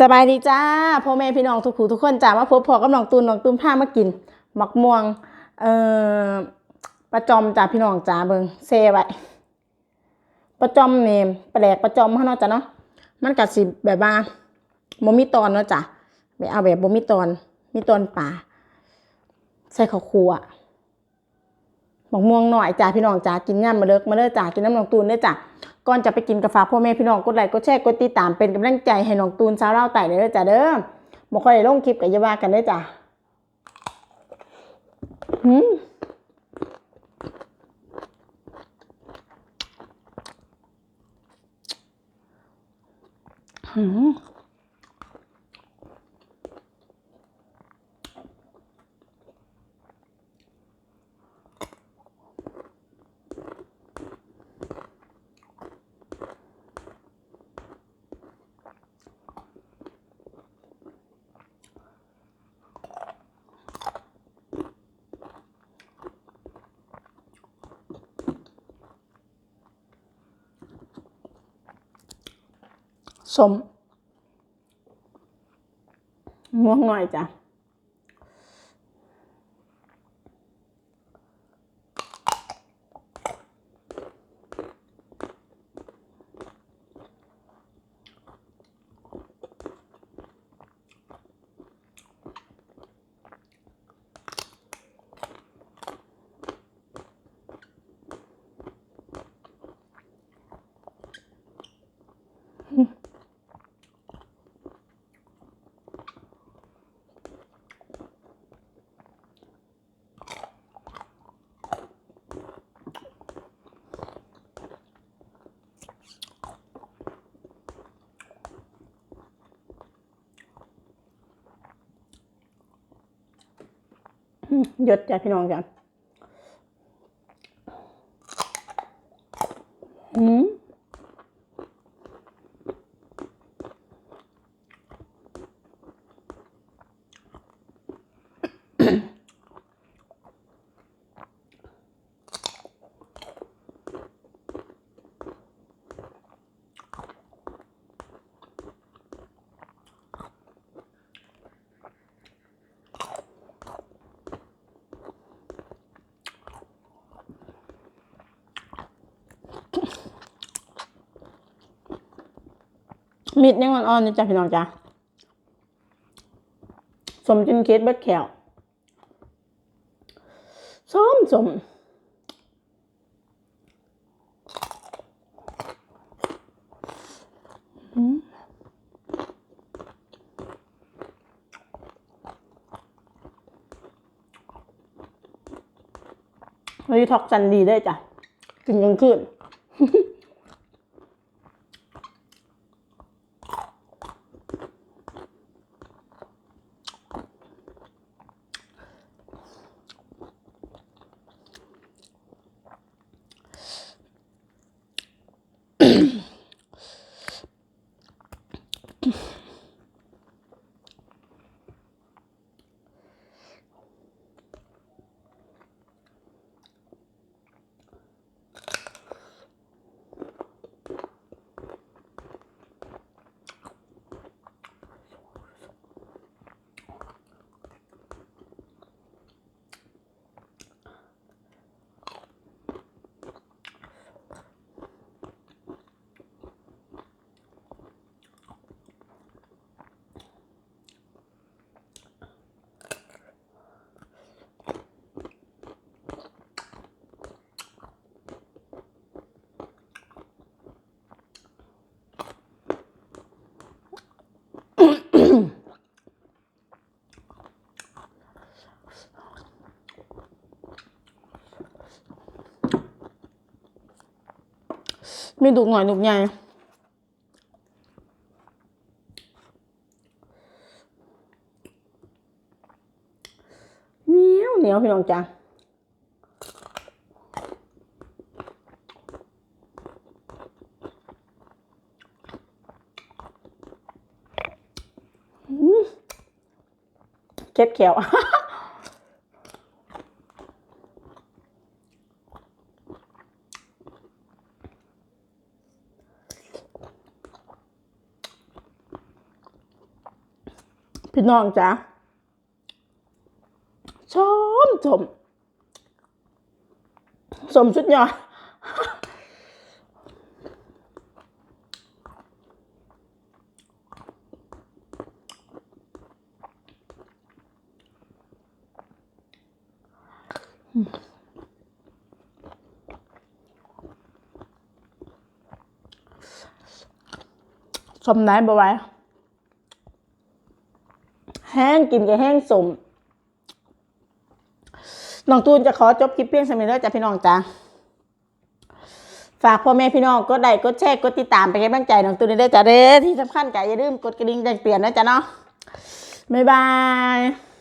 สบายดีจ้าพ่อแม่พี่น้องทุกผู้ทุกคนจ้ามาพบพอกับน้องตูนน้องตูนพามากินหมักม่วงเอ่อประจอมจ้าพี่น้องจ้าเบิงเซไว้ประจอมนี่แปลกประจอมเฮาเนาะจ้ะเนาะมันก็สิแบบว่าบ่มีตอนเนาะจ้ะไม่เอาแบบบ่มีตอนมีตอนป่าใส่ข้าวคั่ว หมักม่วงหน่อยจ้าพี่น้องจ้ากินย่ำมาเลิกมาเด้อจ้ากินน้ำน้องตูนเด้จ้าก่อนจะไปกินกาแฟพ่อแม่พี่น้องกดไลค์กดแชร์กดติดตามเป็นกำลังใจให้น้องตูนสาวเล่าไต่เด้จ้าเด้อบ่ค่อยลงคลิปกับยาว่ากันเด้จ้าหืมหืม สมม่วงหน่อยจ้ะห ยดจ้ะพี่น้องจ้ะหืม มีดยังอ่อนๆอยู่จ้ะพี่น้องจ้ะสมจินเคสเบิดแขวสมสมอืมเฮ้ยท็อกซันดีได้จ้ะกินกลางคืน มีดุกหน่อยดุกใหญ่เหนียวเหนียวพี่น้องจ้าเก็บเขียว อ พี่น้องจ้ะชมชมสมชุดยอดสมไหนบ่ไหว แห้งกินกับแห้งสมน้องตูนจะขอจบคลิปเพียงสมิเด้จ้ะพี่น้องจ้าฝากพ่อแม่พี่น้องกดไลค์กดแชร์กดติดตามไปให้กำลังใจน้องตูนได้จ้ะเด้อที่สำคัญก็อย่าลืมกดกระดิ่งแจ้งเตือนนะจ๊ะเนาะบ๊ายบาย